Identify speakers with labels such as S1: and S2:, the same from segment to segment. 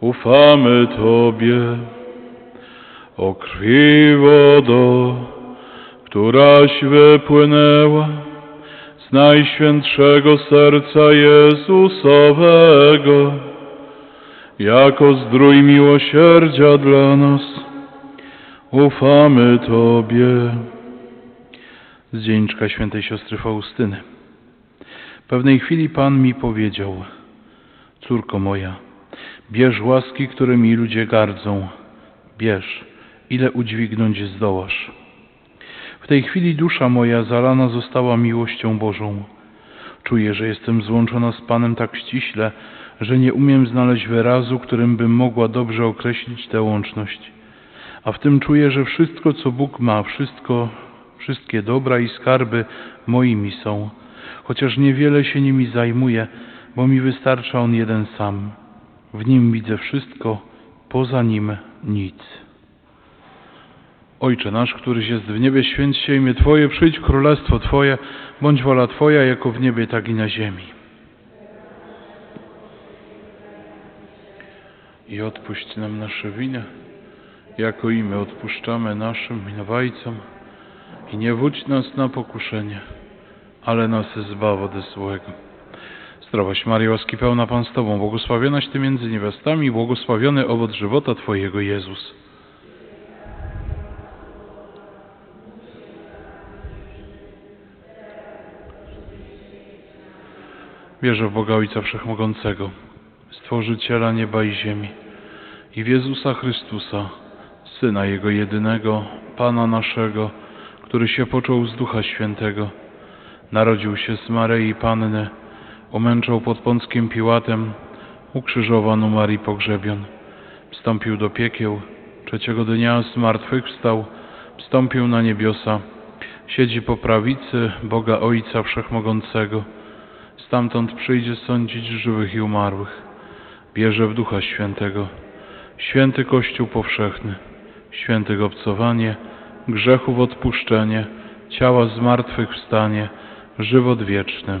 S1: ufamy Tobie. O krwi wodo, któraś wypłynęła z Najświętszego Serca Jezusowego, jako zdrój miłosierdzia dla nas, ufamy Tobie. Z świętej siostry Faustyny. Pewnej chwili Pan mi powiedział, córko moja, bierz łaski, którymi ludzie gardzą, bierz, ile udźwignąć zdołasz. W tej chwili dusza moja zalana została miłością Bożą. Czuję, że jestem złączona z Panem tak ściśle, że nie umiem znaleźć wyrazu, którym bym mogła dobrze określić tę łączność. A w tym czuję, że wszystko, co Bóg ma, wszystko, wszystkie dobra i skarby moimi są, chociaż niewiele się nimi zajmuję, bo mi wystarcza On jeden sam. W Nim widzę wszystko, poza Nim nic. Ojcze nasz, któryś jest w niebie, święć się imię Twoje, przyjdź królestwo Twoje, bądź wola Twoja, jako w niebie, tak i na ziemi. I odpuść nam nasze winy, jako i my odpuszczamy naszym winowajcom. I nie wódź nas na pokuszenie, ale nas zbaw ode złego. Zdrowaś Maryjo, łaski pełna Pan z Tobą, błogosławionaś Ty między niewiastami, błogosławiony owoc żywota Twojego Jezus. Wierzę w Boga Ojca Wszechmogącego, Stworzyciela nieba i ziemi i w Jezusa Chrystusa, Syna Jego jedynego, Pana naszego, który się począł z Ducha Świętego, narodził się z Maryi Panny, umęczał pod Pąckiem Piłatem, ukrzyżowan umarł i pogrzebion, wstąpił do piekieł, trzeciego dnia zmartwychwstał, wstąpił na niebiosa, siedzi po prawicy Boga Ojca Wszechmogącego, stamtąd przyjdzie sądzić żywych i umarłych. Wierzę w Ducha Świętego, święty Kościół powszechny, świętych obcowanie, grzechów odpuszczenie, ciała zmartwychwstanie, żywot wieczny.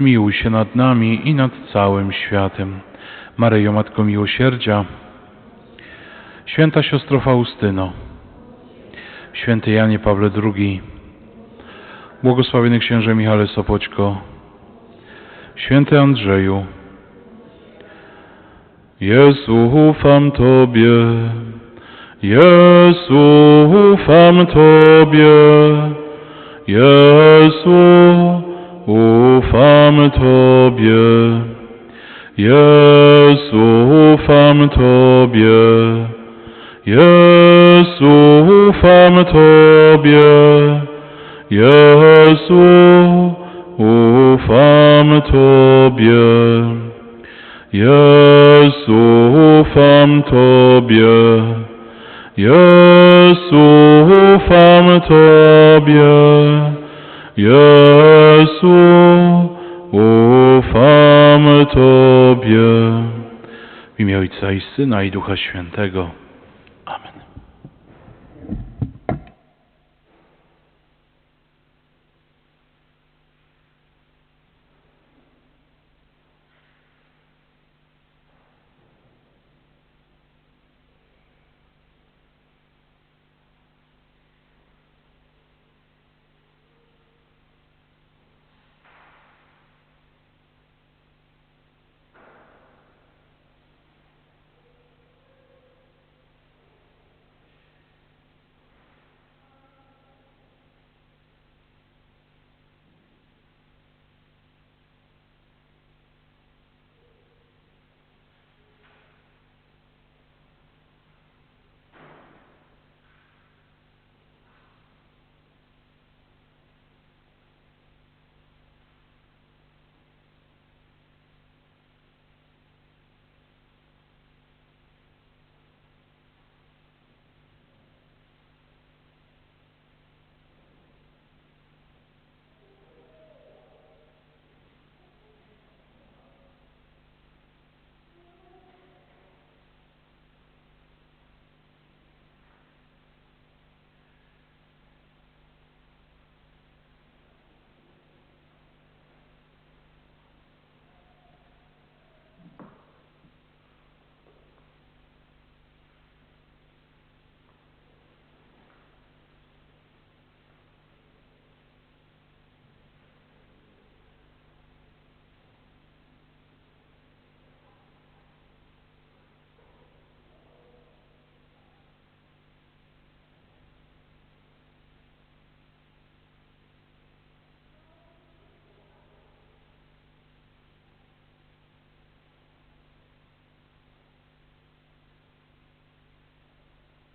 S1: zmiłuj się nad nami i nad całym światem. Maryjo, Matko Miłosierdzia, Święta siostro Faustyno, Święty Janie Pawle II, Błogosławiony księże Michale Sopoćko, Święty Andrzeju, Jezu, ufam Tobie, Jezu, ufam Tobie, Jezu, ufam Tobie, Jezu, ufam Tobie, Jezu, ufam Tobie, Jezu, ufam Tobie, Jezu, ufam Tobie, Jezu, ufam Tobie, Jezu, ufam Tobie. W imię Ojca i Syna i Ducha Świętego.